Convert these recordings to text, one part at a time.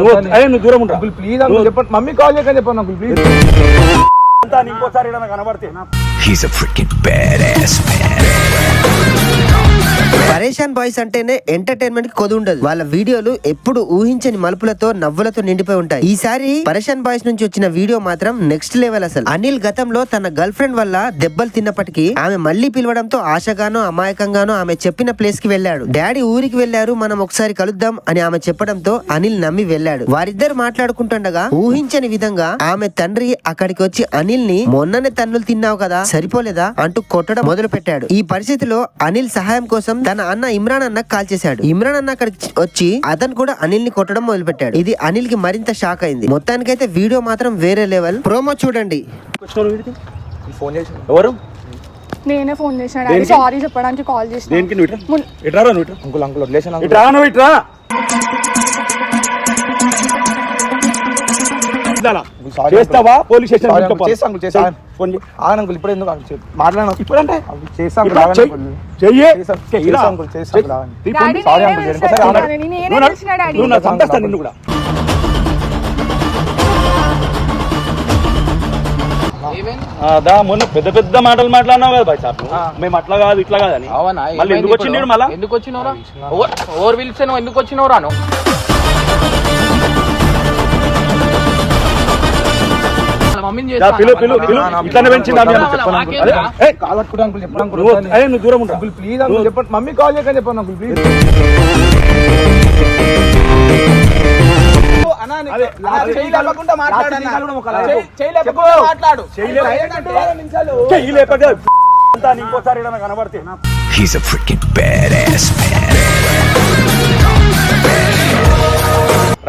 నువ్వు అరే నువ్వు దూరం అంకుల్ ప్లీజ్ అంకుల్ చెప్పండి. మమ్మీ కాల్ చేయకని చెప్పండి అంకుల్ ప్లీజ్ అంతా ఇంకోసారి కనబడితే. He's బాయ్స్ అంటేనే ఎంటర్టైన్మెంట్కి కొదు ఉండదు. వాళ్ళ వీడియోలు ఎప్పుడు ఊహించని మలుపులతో నవ్వులతో నిండిపోయి ఉంటాయి. ఈసారి పరేషాన్ బాయ్స్ నుంచి వచ్చిన వీడియో మాత్రం నెక్స్ట్ లెవెల్ అసలు. అనిల్ గతంలో తన గర్ల్ ఫ్రెండ్ వల్ల దెబ్బలు తిన్నప్పటికీ ఆమె మళ్ళీ పిలవడంతో ఆశగానో అమాయకంగానో ఆమె చెప్పిన ప్లేస్కి వెళ్ళాడు. డాడీ ఊరికి వెళ్ళారు మనం ఒకసారి కలుద్దాం అని ఆమె చెప్పడంతో అనిల్ నమ్మి వెళ్ళాడు. వారిద్దరు మాట్లాడుకుంటుండగా ఊహించని విధంగా ఆమె తండ్రి అక్కడికి వచ్చి అనిల్ని మొన్ననే తన్నులు తిన్నావు కదా సరిపోలేదా? అంటూ కొట్టడం మొదలు పెట్టాడు ఈ పరిస్థితిలో అనిల్ సహాయం కోసం తన అన్న ఇమ్రాన్ అన్న కాల్ చేశాడు. ఇమ్రాన్ అన్న అక్కడికి వచ్చి అతను కూడా అనిల్ని కొట్టడం మొదలు పెట్టాడు ఇది అనిల్కి మరింత షాక్ అయింది. మొత్తానికైతే వీడియో మాత్రం వేరే లెవెల్. ప్రోమో చూడండి? ఫోన్ ఎవరు? నేనే ఫోన్ దేనికి? సారీ చెప్పడానికి కాల్ చేసిన అంకుల్ అంకుల్ వదిలేసాను ఇట్లా. చేస్తావా? పోలీస్ స్టేషన్ ఇప్పుడు ఎందుకు మాట్లాడను. ఇప్పుడు? ఆగండి చెయ్యి. అంకుల్. చెయ్యి. చేస్తా, చెయ్యిరా. చేస్తా అంకుల్, చేస్తా చెయ్యి. అంకుల్, ఆగండి. తీ ఫోన్ డాడీ తీ. Sorry, నేనే uncle, పిలిచిన ఒకసారి డాడీ, ఆగండి. నేనే నువ్వు నా- పిలిచిన డాడీ? నువ్వు నా చంపేస్తాను నిన్ను కూడా. మొన్న పెద్ద పెద్ద మాటలు మాట్లాడినావు కదా బాయ్ సార్ మేము అట్లా కాదు ఇట్లా కాదని అవునా? మళ్ళీ ఎందుకు వచ్చిండు మళ్ళా? ఎందుకు వచ్చినవరా? ఓవర్ నువ్వు ఎందుకు వచ్చినవరా నువ్వు దూరం అంకుల్ ప్లీజ్ అంకుల్ చెప్పండి. మమ్మీ కాల్ చేయకని చెప్పండి అంకుల్ ప్లీజ్ మాట్లాడు అన్న. లాస్ట్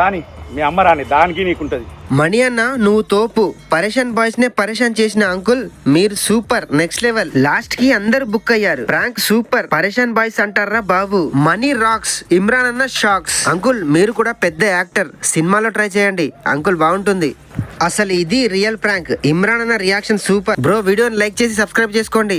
దాని మీ అమ్మ రాని దానికి నీకుంటది. మణి అన్న నువ్వు తోపు. పరేషాన్ బాయ్స్ నే పరేషాన్ చేసిన అంకుల్ మీరు సూపర్ నెక్స్ట్ లెవెల్ లాస్ట్కి అందరు బుక్ అయ్యారు. Prank super. పరేషాన్ బాయ్స్ అంటారా బాబు? మనీ రాక్స్ ఇమ్రాన్ అన్న షాక్స్ అంకుల్ మీరు కూడా పెద్ద యాక్టర్. సినిమాలో ట్రై చేయండి. అంకుల్ బాగుంటుంది. అసలు ఇది రియల్ ప్రాంక్ ఇమ్రాన్ అన్న రియాక్షన్ సూపర్. బ్రో వీడియోని లైక్ చేసి సబ్స్క్రైబ్ చేసుకోండి.